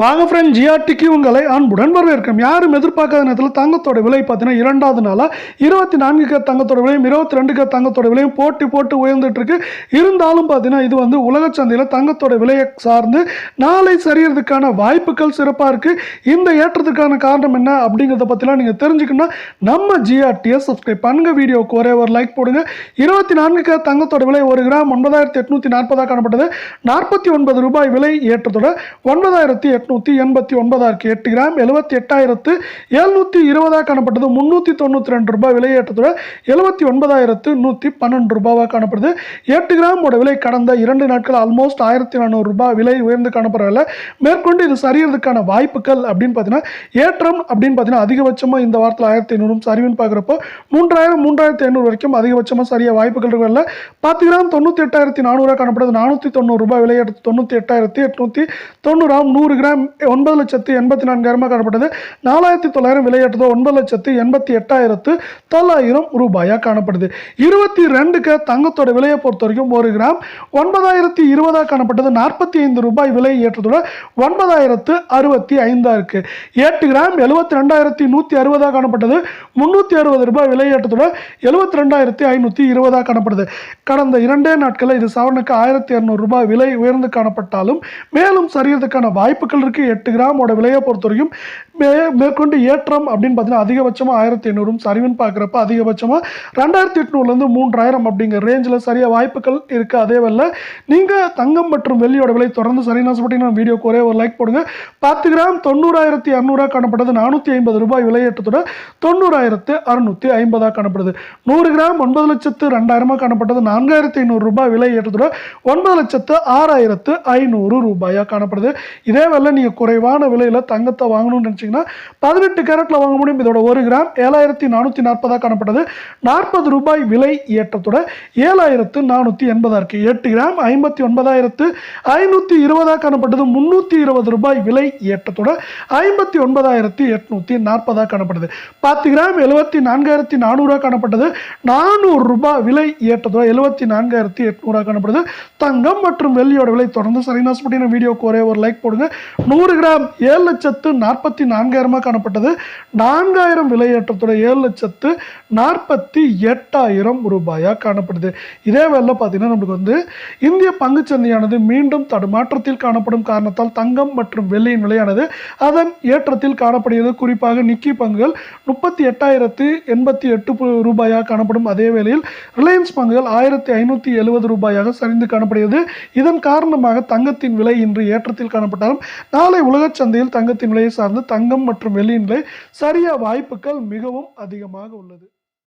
வாங்க ஃப்ரெண்ட் ஜிஆர்டிக்கு உங்களை அன்புடன் வரவேற்கிறோம். யாரும் எதிர்பார்க்காத நேரத்தில் தங்கத்தோட விலை பார்த்தீங்கன்னா இரண்டாவது நாளாக இருபத்தி நான்கு கே தங்கத்தோட விலையும் இருபத்தி ரெண்டு கே தங்கத்தோட விலையும் போட்டி போட்டு உயர்ந்துட்டு இருக்கு. இருந்தாலும் பார்த்தீங்கன்னா இது வந்து உலக சந்தையில் தங்கத்தோட விலையை சார்ந்து நாளை சரியறதுக்கான வாய்ப்புகள் சிறப்பாக இருக்குது இந்த ஏற்றத்துக்கான காரணம் என்ன அப்படிங்கிறத பற்றிலாம் நீங்கள் தெரிஞ்சுக்கணும்னா நம்ம ஜிஆர்டியை சப்ஸ்கிரைப் பண்ணுங்க. வீடியோவுக்கு ஒரே ஒரு லைக் போடுங்க. இருபத்தி நான்கு கே தங்கத்தோட விலை ஒரு கிராம் ஒன்பதாயிரத்தி எட்நூற்றி நாற்பதாக காணப்பட்டது. நாற்பத்தி ஒன்பது ரூபாய் விலை ஏற்றத்தோட ஒன்பதாயிரத்தி எட்நூற்றி எண்பத்தி ஒன்பதாயிரத்தி எட்டு கிராம் எழுபத்தி எட்டாயிரத்து எழுநூற்றி இருபதாக காணப்பட்டது முந்நூற்றி தொண்ணூற்றி ரெண்டு ரூபாய் விலையேற்றத்தோட எழுபத்தி ஒன்பதாயிரத்து நூற்றி பன்னெண்டு ரூபாவாக காணப்படுது. எட்டு கிராமோட விலை கடந்த இரண்டு நாட்கள் ஆல்மோஸ்ட் ஆயிரத்தி நானூறு ரூபாய் விலை உயர்ந்து காணப்படவில்லை மேற்கொண்டு இது சரியறதுக்கான வாய்ப்புகள் அப்படின்னு பார்த்தீங்கன்னா ஏற்றம் அப்படின்னு பார்த்தீங்கன்னா அதிகபட்சமாக இந்த வாரத்தில் ஆயிரத்தி ஐநூறும் சரிவுன்னு பார்க்குறப்போ மூன்றாயிரம் மூன்றாயிரத்தி ஐநூறு வரைக்கும் அதிகபட்சமாக சரியாக வாய்ப்புகள் இல்லை பத்து கிராம் தொண்ணூற்றி எட்டாயிரத்தி நானூறாக காணப்படுது. நானூற்றி தொண்ணூறு ரூபாய் விலையேற்ற தொண்ணூற்றி எட்டாயிரத்தி எட்நூற்றி தொண்ணூறாம் நூறு கிராம் ஒன்பது லட்சத்து எண்பத்தி நான்காயிரமாக காணப்பட்டது. நாலாயிரத்தி தொள்ளாயிரம் விலையேற்றதோ ஒன்பது லட்சத்து எண்பத்தி எட்டாயிரத்து தொள்ளாயிரம் ரூபாயாக காணப்படுது. இருபத்தி ரெண்டுக்கு தங்கத்தோட விலையை பொறுத்த வரைக்கும் ஒரு கிராம் ஒன்பதாயிரத்தி இருபதாக காணப்பட்டது. நாற்பத்தி ஐந்து ரூபாய் விலை ஏற்றத்தோட ஒன்பதாயிரத்து அறுபத்தி ஐந்தாக இருக்குது எட்டு கிராம் எழுபத்தி ரெண்டாயிரத்தி நூற்றி அறுபதாக காணப்பட்டது. முந்நூற்றி அறுபது ரூபாய் விலை ஏற்றத்தோட எழுபத்தி ரெண்டாயிரத்தி ஐநூற்றி இருபதாக காணப்படுது. கடந்த இரண்டே நாட்களில் இது சவரனுக்கு ஆயிரத்தி இரநூறு ரூபாய் விலை உயர்ந்து காணப்பட்டாலும் மேலும் சரியறதுக்கான வாய்ப்புகள் லிட்டருக்கு எட்டு கிராமோட விலையை பொறுத்த வரைக்கும் மே மேற்கொண்டு ஏற்றம் அப்படின்னு பார்த்தீங்கன்னா அதிகபட்சமாக ஆயிரத்தி எண்ணூறும் சரிவுன்னு பார்க்குறப்ப அதிகபட்சமாக ரெண்டாயிரத்தி எட்நூறுலேருந்து மூன்றாயிரம் அப்படிங்கிற ரேஞ்சில் சரியாக வாய்ப்புகள் இருக்குது அதே வேலை நீங்கள் தங்கம் மற்றும் வெள்ளியோட விலை தொடர்ந்து சரியான ஆசைப்பட்டீங்கன்னா வீடியோக்கு ஒரே ஒரு லைக் போடுங்க. பத்து கிராம் தொண்ணூறாயிரத்தி இரநூறுவா காணப்பட்டது நானூற்றி ஐம்பது ரூபாய் விலையேற்றத்தோட தொண்ணூறாயிரத்து அறுநூற்றி ஐம்பதாக காணப்படுது. நூறு கிராம் ஒன்பது லட்சத்து ரெண்டாயிரமாக காணப்பட்டது. நான்காயிரத்தி ஐநூறு ரூபாய் விலை ஏற்றத்தோட ஒன்பது லட்சத்து ஆறாயிரத்து ஐநூறு ரூபாயாக காணப்படுது. இதே வேலை நீங்கள் குறைவான விலையில் தங்கத்தை வாங்கணும்னு நினச்சிங்கன்னா பதினெட்டு கேரட்டில் வாங்க முடியும். இதோட ஒரு கிராம் ஏழாயிரத்தி நானூற்றி நாற்பதாக காணப்பட்டது. நாற்பது ரூபாய் விலை ஏற்றத்தோட ஏழாயிரத்து நானூற்றி எண்பதாக இருக்குது எட்டு கிராம் ஐம்பத்தி ஒன்பதாயிரத்து ஐநூற்றி இருபதாக காணப்பட்டது. முந்நூற்றி இருபது ரூபாய் விலை ஏற்றத்தோட ஐம்பத்தி ஒன்பதாயிரத்தி எட்நூற்றி நாற்பதாக காணப்பட்டது. பத்து கிராம் எழுபத்தி நான்காயிரத்தி நானூறாக காணப்பட்டது. நானூறு ரூபாய் விலை ஏற்றத்தோட எழுபத்தி நான்காயிரத்தி எட்நூறாக காணப்படுது. தங்கம் மற்றும் வெள்ளியோட விலை தொடர்ந்து சரியான பட்டின வீடியோக்கு ஒரே ஒரு லைக் போடுங்க. நூறு கிராம் ஏழு லட்சத்து நாற்பத்தி நான்காயிரமாக காணப்பட்டது. நான்காயிரம் விலை ஏழு லட்சத்து நாற்பத்தி எட்டாயிரம் ரூபாயாக காணப்படுது. இதே வேலை பார்த்தீங்கன்னா நம்மளுக்கு வந்து இந்திய பங்குச்சந்தையானது மீண்டும் தடுமாற்றத்தில் காணப்படும் காரணத்தால் தங்கம் மற்றும் வெள்ளியின் விலையானது அதன் ஏற்றத்தில் காணப்படுகிறது. குறிப்பாக நிக்கி பங்குகள் முப்பத்தி எட்டாயிரத்து எண்பத்தி எட்டு ரூபாயாக காணப்படும். அதே வேளையில் ரிலையன்ஸ் பங்குகள் ஆயிரத்தி ஐநூற்றி எழுபது ரூபாயாக சரிந்து காணப்படுகிறது. இதன் காரணமாக தங்கத்தின் விலை இன்று ஏற்றத்தில் காணப்பட்டாலும் நாளை உலகச் சந்தையில் தங்கத்தின் விலையை சார்ந்து தங்கம் மற்றும் வெள்ளியின் விலை சரிய வாய்ப்புகள் மிகவும் அதிகமாக உள்ளது.